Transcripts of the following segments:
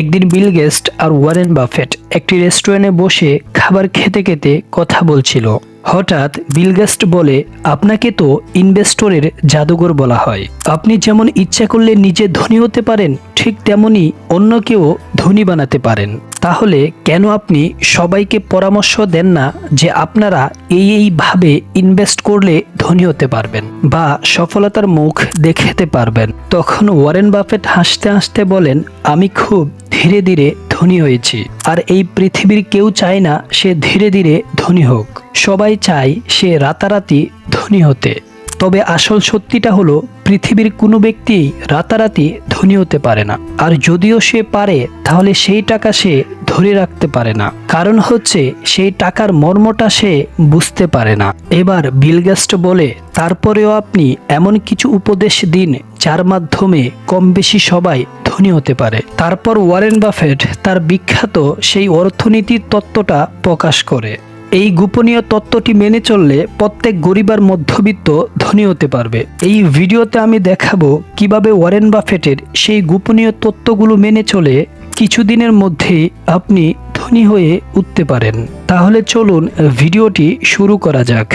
একদিন বিল গেস্ট আর ওয়ারেন বাফেট একটি রেস্টুরেন্টে বসে খাবার খেতে খেতে কথা বলছিল। হঠাৎ বিল গেস্ট বলে, আপনাকে তো ইনভেস্টরের জাদুঘর বলা হয়। আপনি যেমন ইচ্ছা করলে নিজে ধনী হতে পারেন ঠিক তেমনি অন্য কেউ ধনী বানাতে পারেন। তাহলে কেন আপনি সবাইকে পরামর্শ দেন না যে আপনারা এই এইভাবে ইনভেস্ট করলে ধনী হতে পারবেন বা সফলতার মুখ দেখাতে পারবেন? তখন ওয়ারেন বাফেট হাসতে হাসতে বলেন, আমি খুব ধীরে ধীরে ধনী হয়েছি আর এই পৃথিবীর কেউ চায় না সে ধীরে ধীরে ধনী হোক। সবাই চায় সে রাতারাতি ধনী হতে। তবে আসল সত্যিটা হলো, পৃথিবীর কোনো ব্যক্তি রাতারাতি ধনী হতে পারে না। আর যদিও সে পারে, তাহলে সেই টাকা সে ধরে রাখতে পারে না। কারণ হচ্ছে, সেই টাকার মর্মটা সে বুঝতে পারে না। এবার বিলগেস্ট বলে, তারপরেও আপনি এমন কিছু উপদেশ দিন, যার মাধ্যমে কম বেশি সবাই ধনী হতে পারে। তারপর ওয়ারেন বাফেট তার বিখ্যাত সেই অর্থনীতির তত্ত্বটা প্রকাশ করে। এই গোপনীয় তত্ত্বটি মেনে চললে প্রত্যেক গরিব আর মধ্যবিত্ত ধনী হতে পারবে। এই ভিডিওতে আমি দেখাবো কীভাবে ওয়ারেন বাফেটের সেই গোপনীয় তত্ত্বগুলো মেনে চলে কিছুদিনের মধ্যেই আপনি ধনী হয়ে উঠতে পারেন। তাহলে চলুন ভিডিওটি শুরু করা যাক।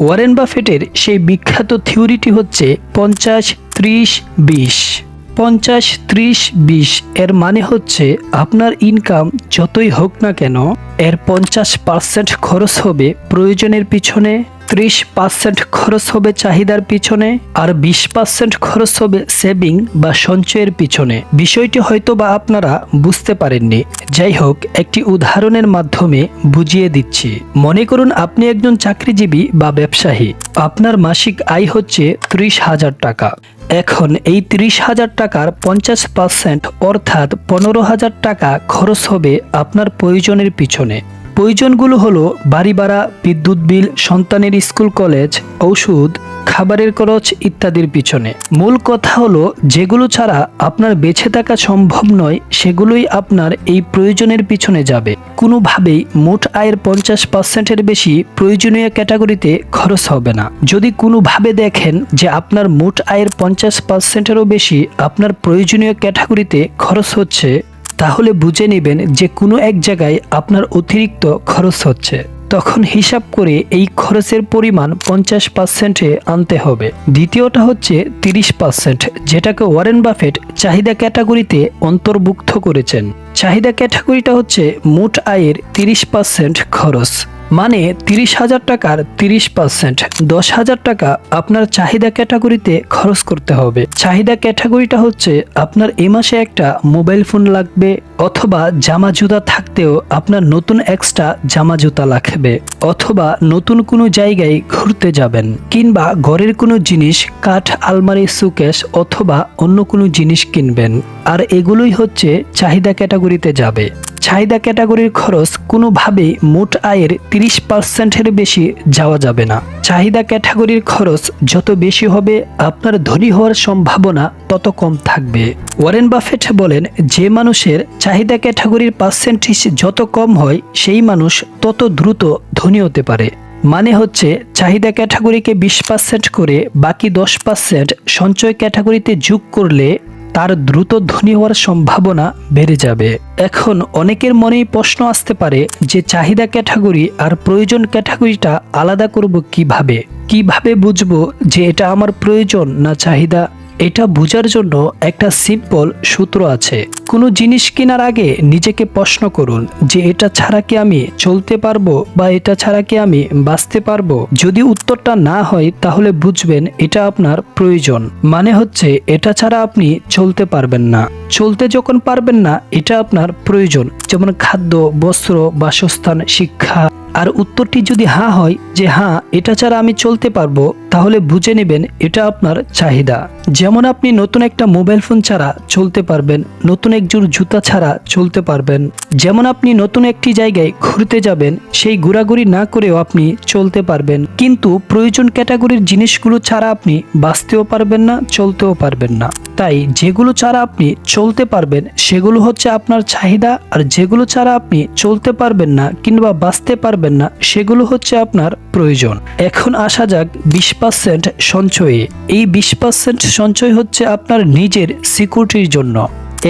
ওয়ারেন বাফেটের সেই বিখ্যাত থিওরিটি হচ্ছে পঞ্চাশ, ত্রিশ, বিশ। পঞ্চাশ, ত্রিশ, বিশ, এর মানে হচ্ছে আপনার ইনকাম যতই হোক না কেন, এর পঞ্চাশ পার্সেন্ট খরচ হবে প্রয়োজনের পিছনে, ত্রিশ পার্সেন্ট খরচ হবে চাহিদার পিছনে, আর বিশ পার্সেন্ট খরচ হবে সেভিং বা সঞ্চয়ের পিছনে। বিষয়টি হয়তো বা আপনারা বুঝতে পারেননি। যাই হোক, একটি উদাহরণের মাধ্যমে বুঝিয়ে দিচ্ছি। মনে করুন আপনি একজন চাকরিজীবী বা ব্যবসায়ী। আপনার মাসিক আয় হচ্ছে ত্রিশ হাজার টাকা। এখন এই তিরিশ হাজার টাকার পঞ্চাশ পার্সেন্ট অর্থাৎ পনেরো হাজার টাকা খরচ হবে আপনার প্রয়োজনের পিছনে। প্রয়োজনগুলো হলো বাড়ি ভাড়া, বিদ্যুৎ বিল, সন্তানের স্কুল কলেজ ওষুধ খাবারের খরচ ইত্যাদির পিছনে। মূল কথা হলো, যেগুলো ছাড়া আপনার বেঁচে থাকা সম্ভব নয়, সেগুলোই আপনার এই প্রয়োজনের পিছনে যাবে। কোনোভাবেই মোট আয়ের পঞ্চাশ পার্সেন্টের বেশি প্রয়োজনীয় ক্যাটাগরিতে খরচ হবে না। যদি কোনোভাবে দেখেন যে আপনার মোট আয়ের পঞ্চাশ পার্সেন্টেরও বেশি আপনার প্রয়োজনীয় ক্যাটাগরিতে খরচ হচ্ছে তাহলে বুঝে নেবেন যে কোনো এক জায়গায় আপনার অতিরিক্ত খরচ হচ্ছে। তখন হিসাব করে এই খরচের পরিমাণ পঞ্চাশ পার্সেন্টে আনতে হবে। দ্বিতীয়টা হচ্ছে তিরিশ পার্সেন্ট, যেটাকে ওয়ারেন বাফেট চাহিদা ক্যাটাগরিতে অন্তর্ভুক্ত করেছেন। চাহিদা ক্যাটাগরিটা হচ্ছে মোট আয়ের তিরিশ পার্সেন্ট খরচ। মানে তিরিশ হাজার টাকার তিরিশ পার্সেন্ট। দশ হাজার টাকা আপনার চাহিদা ক্যাটাগরিতে খরচ করতে হবে। চাহিদা ক্যাটাগরিটা হচ্ছে আপনার এ মাসে একটা মোবাইল ফোন লাগবে অথবা জামা জুতা থাকতেও আপনার নতুন এক্সট্রা জামা জুতা লাগবে অথবা নতুন কোনো জায়গায় ঘুরতে যাবেন কিংবা ঘরের কোনো জিনিস, কাঠ, আলমারি, সুকেশ অথবা অন্য কোনো জিনিস কিনবেন। আর এগুলোই হচ্ছে চাহিদা ক্যাটাগরিতে যাবে। চাহিদা ক্যাটাগরির খরচ কোনোভাবেই মোট আয়ের তিরিশ পার্সেন্টের বেশি যাওয়া যাবে না। চাহিদা ক্যাটাগরির খরচ যত বেশি হবে, আপনার ধনী হওয়ার সম্ভাবনা তত কম থাকবে। ওয়ারেন বাফেট বলেন, যে মানুষের চাহিদা ক্যাটাগরির পার্সেন্টেজ যত কম হয়, সেই মানুষ তত দ্রুত ধনী হতে পারে। মানে হচ্ছে, চাহিদা ক্যাটাগরিকে বিশ পার্সেন্ট করে বাকি দশ পার্সেন্ট সঞ্চয় ক্যাটাগরিতে যোগ করলে তার দ্রুত ধনী হওয়ার সম্ভাবনা বেড়ে যাবে। এখন অনেকের মনেই প্রশ্ন আসতে পারে যে চাহিদা ক্যাটাগরি আর প্রয়োজন ক্যাটাগরিটা আলাদা করব কীভাবে? কীভাবে বুঝব যে এটা আমার প্রয়োজন না চাহিদা? এটা বোঝার জন্য একটা সিম্পল সূত্র আছে। কোনো জিনিস কেনার আগে নিজেকে প্রশ্ন করুন যে এটা ছাড়া কি আমি চলতে পারব বা এটা ছাড়া কি আমি বাঁচতে পারব? যদি উত্তরটা না হয়, তাহলে বুঝবেন এটা আপনার প্রয়োজন। মানে হচ্ছে, এটা ছাড়া আপনি চলতে পারবেন না। চলতে যখন পারবেন না, এটা আপনার প্রয়োজন। যেমন খাদ্য, বস্ত্র, বাসস্থান, শিক্ষা। আর উত্তরটি যদি হ্যাঁ হয় যে হ্যাঁ এটা ছাড়া আমি চলতে পারব তাহলে বুঝে নেবেন এটা আপনার চাহিদা। যেমন আপনি নতুন একটা মোবাইল ফোন ছাড়া চলতে পারবেন, নতুন এক জোর জুতা ছাড়া চলতে পারবেন। যেমন আপনি নতুন একটি জায়গায় ঘুরতে যাবেন, সেই ঘোরাঘুরি না করেও আপনি চলতে পারবেন। কিন্তু প্রয়োজন ক্যাটাগরির জিনিসগুলো ছাড়া আপনি বাঁচতেও পারবেন না, চলতেও পারবেন না। তাই যেগুলো ছাড়া আপনি চলতে পারবেন, সেগুলো হচ্ছে আপনার চাহিদা, আর যেগুলো ছাড়া আপনি চলতে পারবেন না কিংবা বাঁচতে পারবেন না, সেগুলো হচ্ছে আপনার প্রয়োজন। এখন আসা যাক বিশ পার্সেন্ট সঞ্চয়ে। এই বিশ পার্সেন্ট সঞ্চয় হচ্ছে আপনার নিজের সিকিউরিটির জন্য।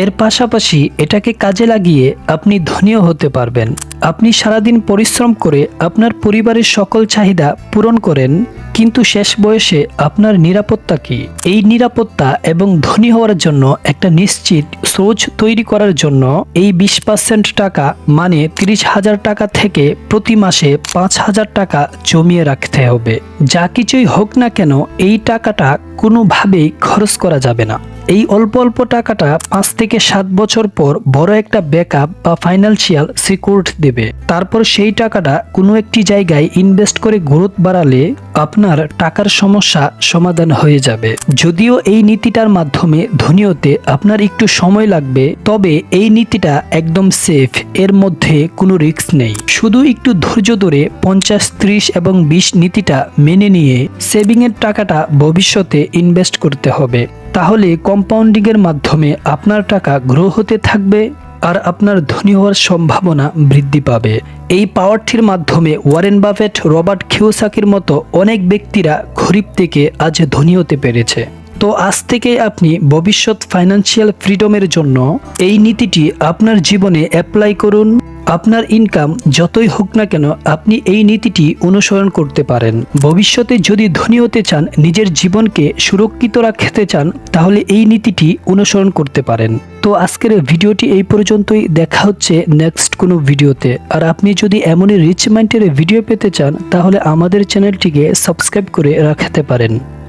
এর পাশাপাশি এটাকে কাজে লাগিয়ে আপনি ধনীও হতে পারবেন। আপনি সারাদিন পরিশ্রম করে আপনার পরিবারের সকল চাহিদা পূরণ করেন। কিন্তু শেষ বয়সে আপনার নিরাপত্তা কি? এই নিরাপত্তা এবং ধনী হওয়ার জন্য একটা নিশ্চিত সোচ তৈরি করার জন্য এই বিশ পার্সেন্ট টাকা মানে তিরিশ হাজার টাকা থেকে প্রতি মাসে পাঁচ হাজার টাকা জমিয়ে রাখতে হবে। যা কিছুই হোক না কেন এই টাকাটা কোনোভাবেই খরচ করা যাবে না। এই অল্প অল্প টাকাটা পাঁচ থেকে সাত বছর পর বড় একটা ব্যাকআপ বা ফাইন্যান্সিয়াল সিকিউর দেবে। তারপর সেই টাকাটা কোনো একটি জায়গায় ইনভেস্ট করে গ্রোথ বাড়ালে আপনার টাকার সমস্যা সমাধান হয়ে যাবে। যদিও এই নীতিটার মাধ্যমে ধনী হতে আপনার একটু সময় লাগবে, তবে এই নীতিটা একদম সেফ এর মধ্যে কোনো রিস্ক নেই। শুধু একটু ধৈর্য ধরে পঞ্চাশ, ত্রিশ এবং বিশ নীতিটা মেনে নিয়ে সেভিংয়ের টাকাটা ভবিষ্যতে ইনভেস্ট করতে হবে। তাহলে কম্পাউন্ডিংয়ের মাধ্যমে আপনার টাকা গ্রো হতে থাকবে আর আপনার ধনী হওয়ার সম্ভাবনা বৃদ্ধি পাবে। এই পাওয়ারটির মাধ্যমে ওয়ারেন বাফেট, রবার্ট খিওসাকির মতো অনেক ব্যক্তিরা গরিব থেকে আজ ধনী হতে পেরেছে। তো আজ থেকে আপনি ভবিষ্যৎ ফাইন্যান্সিয়াল ফ্রিডমের জন্য এই নীতিটি আপনার জীবনে অ্যাপ্লাই করুন। আপনার ইনকাম যতই হোক না কেন আপনি এই নীতিটি অনুসরণ করতে পারেন। ভবিষ্যতে যদি ধনী হতে চান, নিজের জীবনকে সুরক্ষিত রাখতে চান, তাহলে এই নীতিটি অনুসরণ করতে পারেন। তো আজকের ভিডিওটি এই পর্যন্তই। দেখা হচ্ছে নেক্সট কোনো ভিডিওতে। আর আপনি যদি এমনই রিচ মাইন্ডের ভিডিও পেতে চান, তাহলে আমাদের চ্যানেলটিকে সাবস্ক্রাইব করে রাখতে পারেন।